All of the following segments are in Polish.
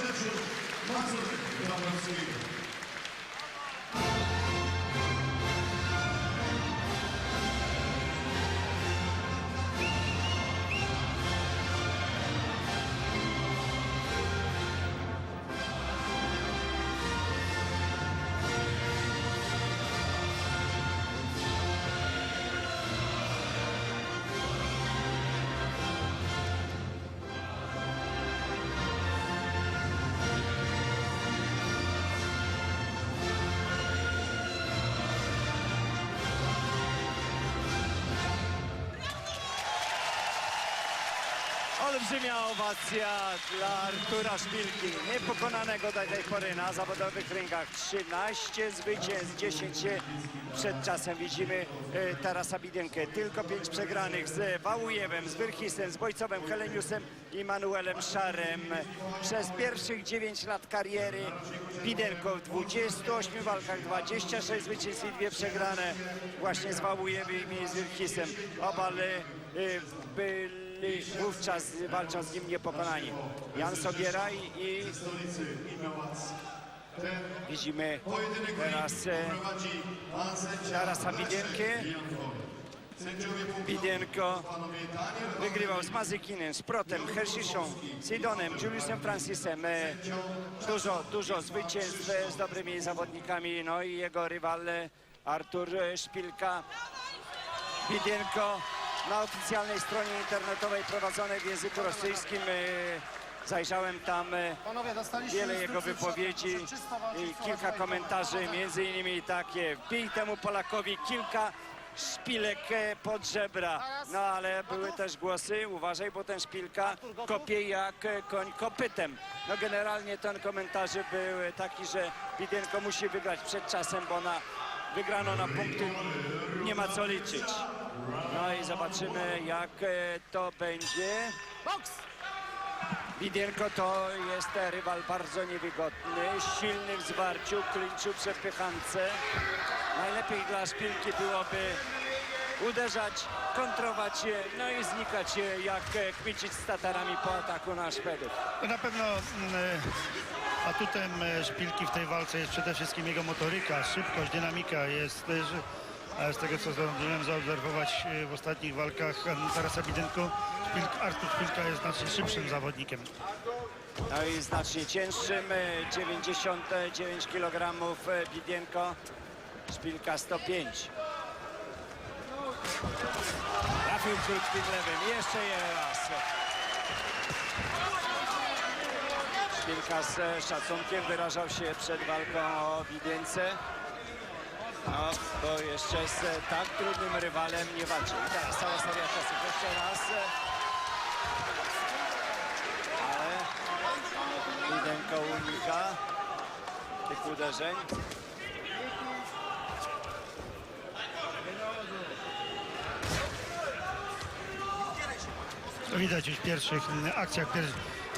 Teraz cały Rzeczów. Olbrzymia owacja dla Artura Szpilki, niepokonanego do tej pory na zawodowych ringach. 13 zwycięstw, 10 przed czasem widzimy e, Tarasa Bidenkę. Tylko 5 przegranych z Wałujewem, z Wyrchisem, z Bojcowem, Heleniusem i Manuelem Szarem. Przez pierwszych 9 lat kariery Bidenko w 28 walkach, 26 zwycięstw i dwie przegrane właśnie z Wałujewem i z Wyrchisem. Obal e, byli wówczas walczą z nim niepokonani. Jan Sobieraj i widzimy Pojedynek teraz e, Tarasa Bidenko panowie Daniel wygrywał z Mazykinem, z Protem, Hersziszą, Sidonem, Juliusem Francisem. E, Dużo, dużo zwycięstw e, z dobrymi zawodnikami. No i jego rywal e, Artur e, Szpilka. Bidenko na oficjalnej stronie internetowej prowadzonej w języku rosyjskim. e, Zajrzałem tam e, wiele jego wypowiedzi i kilka komentarzy, między innymi takie wbij temu Polakowi kilka szpilek e, pod żebra. No ale były też głosy, uważaj, bo ten szpilka kopie jak koń kopytem. No generalnie ten komentarze był taki, że Bidenko musi wygrać przed czasem, bo na wygrano na punkty nie ma co liczyć. No i zobaczymy jak e, to będzie. Boks! Widienko to jest rywal bardzo niewygodny, silny w zwarciu, klinczu, przepychance. Najlepiej dla szpilki byłoby uderzać, kontrować je, no i znikać je, jak e, kmicić z Tatarami po ataku na Szwedów. Na pewno mm, e, atutem e, Szpilki w tej walce jest przede wszystkim jego motoryka, szybkość, dynamika. Jest też, e, z tego co zdążyłem zaobserwować e, w ostatnich walkach em, Tarasa Bidenko, Artur Szpilka jest znacznie szybszym zawodnikiem. No i znacznie cięższym, e, 99 kg Widienko, szpilka 105. Trafił krótkim lewym, jeszcze je raz. Szpilka z e, szacunkiem wyrażał się przed walką o Widience. No, bo jeszcze z e, tak trudnym rywalem nie walczył. I teraz cała seria czasów. Jeszcze raz. e, Ale Widenko unika tych uderzeń. To widać już w pierwszych mm, akcjach,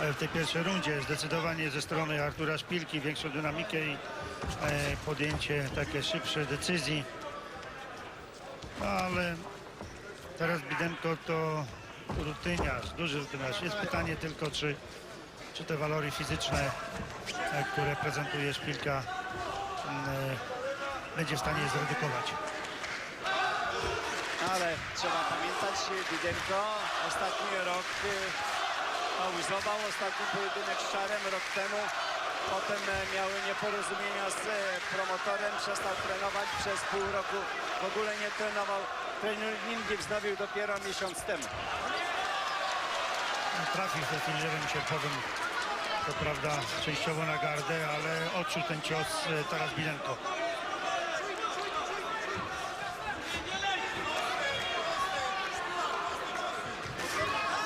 e, w tej pierwszej rundzie. Zdecydowanie ze strony Artura Szpilki większą dynamikę i e, podjęcie takie szybsze decyzji. No, ale teraz Bidenko to rutyniarz, duży rutyniarz. Jest pytanie tylko, czy, czy te walory fizyczne, e, które prezentuje Szpilka, e, będzie w stanie je zredukować. Ale trzeba pamiętać, Widenko ostatni rok pauzował, ostatni pojedynek z Szarem rok temu. Potem e, miały nieporozumienia z e, promotorem, przestał trenować przez pół roku, w ogóle nie trenował. Treningi wznowił dopiero miesiąc temu. Trafił w takim lewym sierpowym, to prawda, częściowo na gardę, ale odczuł ten cios e, Taras Bilenko.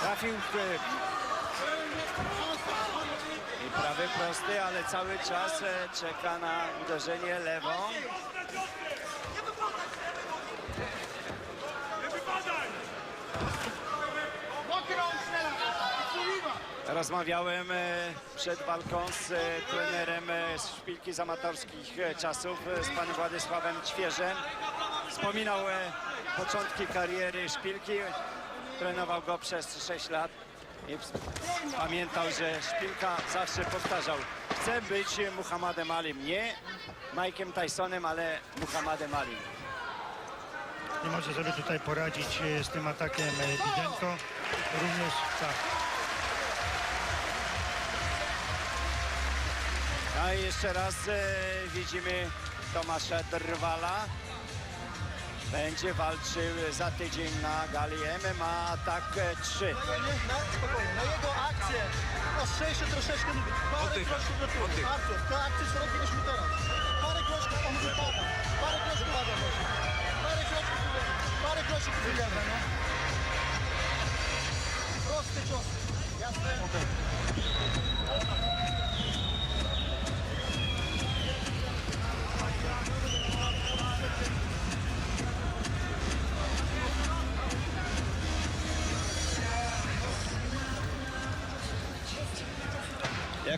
Trafił w prawy prosty, ale cały czas e, czeka na uderzenie lewą. Rozmawiałem e, przed walką z e, trenerem szpilki z amatorskich czasów, z panem Władysławem Ćwierzem. Wspominał początki kariery szpilki. Trenował go przez 6 lat. I pamiętał, że Szpilka zawsze powtarzał, chcę być Muhammadem Alim, nie Mike'em Tysonem, ale Muhammadem Alim. Nie może sobie tutaj poradzić e, z tym atakiem e, Bidenko. Również tak. I jeszcze raz e, widzimy Tomasza Drwala. Będzie walczył za tydzień na gali MMA Atak 3. Na, na, spokojnie, na jego akcję ostrzejsze troszeczkę, parę kroczków do tyłu. Artur, te akcje co robiliśmy teraz. Parę kroczków, on wypada. Parę kroczków pada właśnie. Parę kroczków, w lewo, parę kroczków w lewo, no. Proste ciosy. Jasne?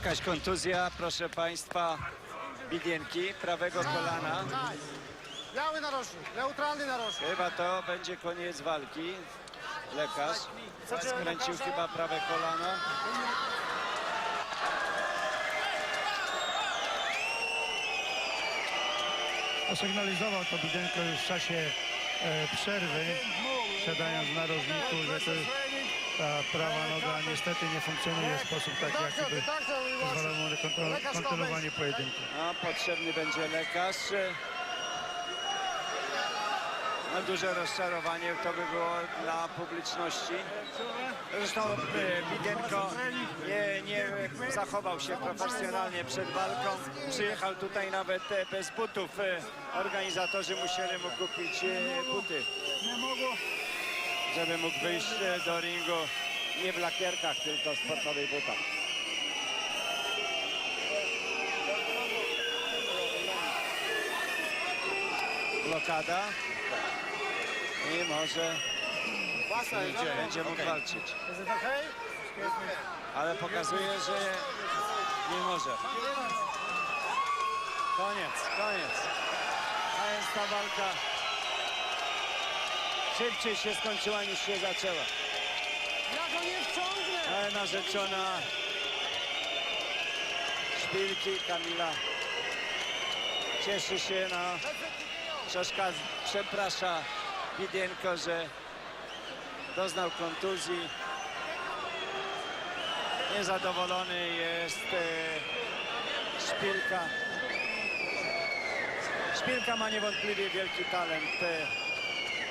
Jakaś kontuzja, proszę Państwa, Bidienki, prawego kolana. Biały narożnik, neutralny narożnik. Chyba to będzie koniec walki. Lekarz skręcił chyba prawe kolano. Osygnalizował to Bidenko już w czasie e, przerwy, siadając w narożniku, że to jest ta prawa noga niestety nie funkcjonuje w sposób taki, jaki by pozwalał mu kontrolowanie pojedynku. No, potrzebny będzie lekarz. No, duże rozczarowanie to by było dla publiczności. Zresztą e, Bidenko nie, nie zachował się profesjonalnie przed walką. Przyjechał tutaj nawet e, bez butów. E, Organizatorzy musieli mu kupić buty, żeby mógł wyjść e, do ringu nie w lakierkach, tylko w sportowych butach. Blokada. I może będzie, będzie mógł walczyć. Okay? Ale pokazuje, że nie może. Koniec, koniec. A więc ta walka szybciej się skończyła niż się zaczęła. Ja go nie wciągnę! Ale narzeczona Szpilki Kamila cieszy się, no troszkę przeprasza Bidienko, że doznał kontuzji. Niezadowolony jest e, Szpilka. Szpilka ma niewątpliwie wielki talent.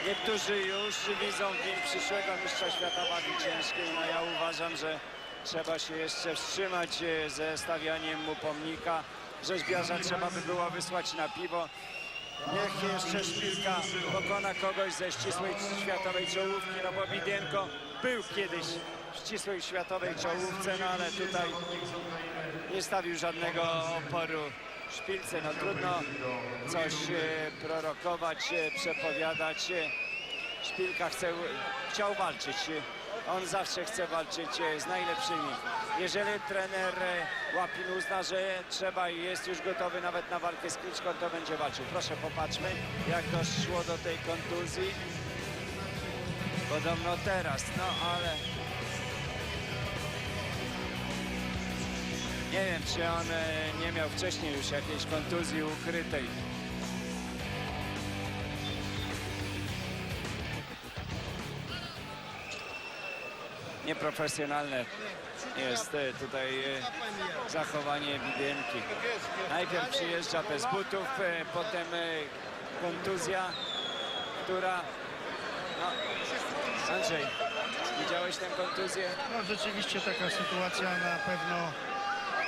Niektórzy już widzą w nim przyszłego mistrza świata wagi ciężkiej. No ja uważam, że trzeba się jeszcze wstrzymać e, ze stawianiem mu pomnika. Rzeźbiarza trzeba by było wysłać na piwo. Niech jeszcze Szpilka pokona kogoś ze ścisłej światowej czołówki, no bo Bidienko był kiedyś w ścisłej światowej czołówce, no ale tutaj nie stawił żadnego oporu Szpilce. No trudno coś e, prorokować, e, przepowiadać. E, Szpilka chce, chciał walczyć. On zawsze chce walczyć z najlepszymi. Jeżeli trener Łapin uzna, że trzeba i jest już gotowy nawet na walkę z Kliczką, to będzie walczył. Proszę popatrzmy, jak doszło do tej kontuzji. Podobno teraz, no ale... Nie wiem, czy on e, nie miał wcześniej już jakiejś kontuzji ukrytej. Nieprofesjonalne jest e, tutaj e, zachowanie Bibienki. Najpierw przyjeżdża bez butów, potem kontuzja, która... No, Andrzej, widziałeś tę kontuzję? No rzeczywiście taka sytuacja na pewno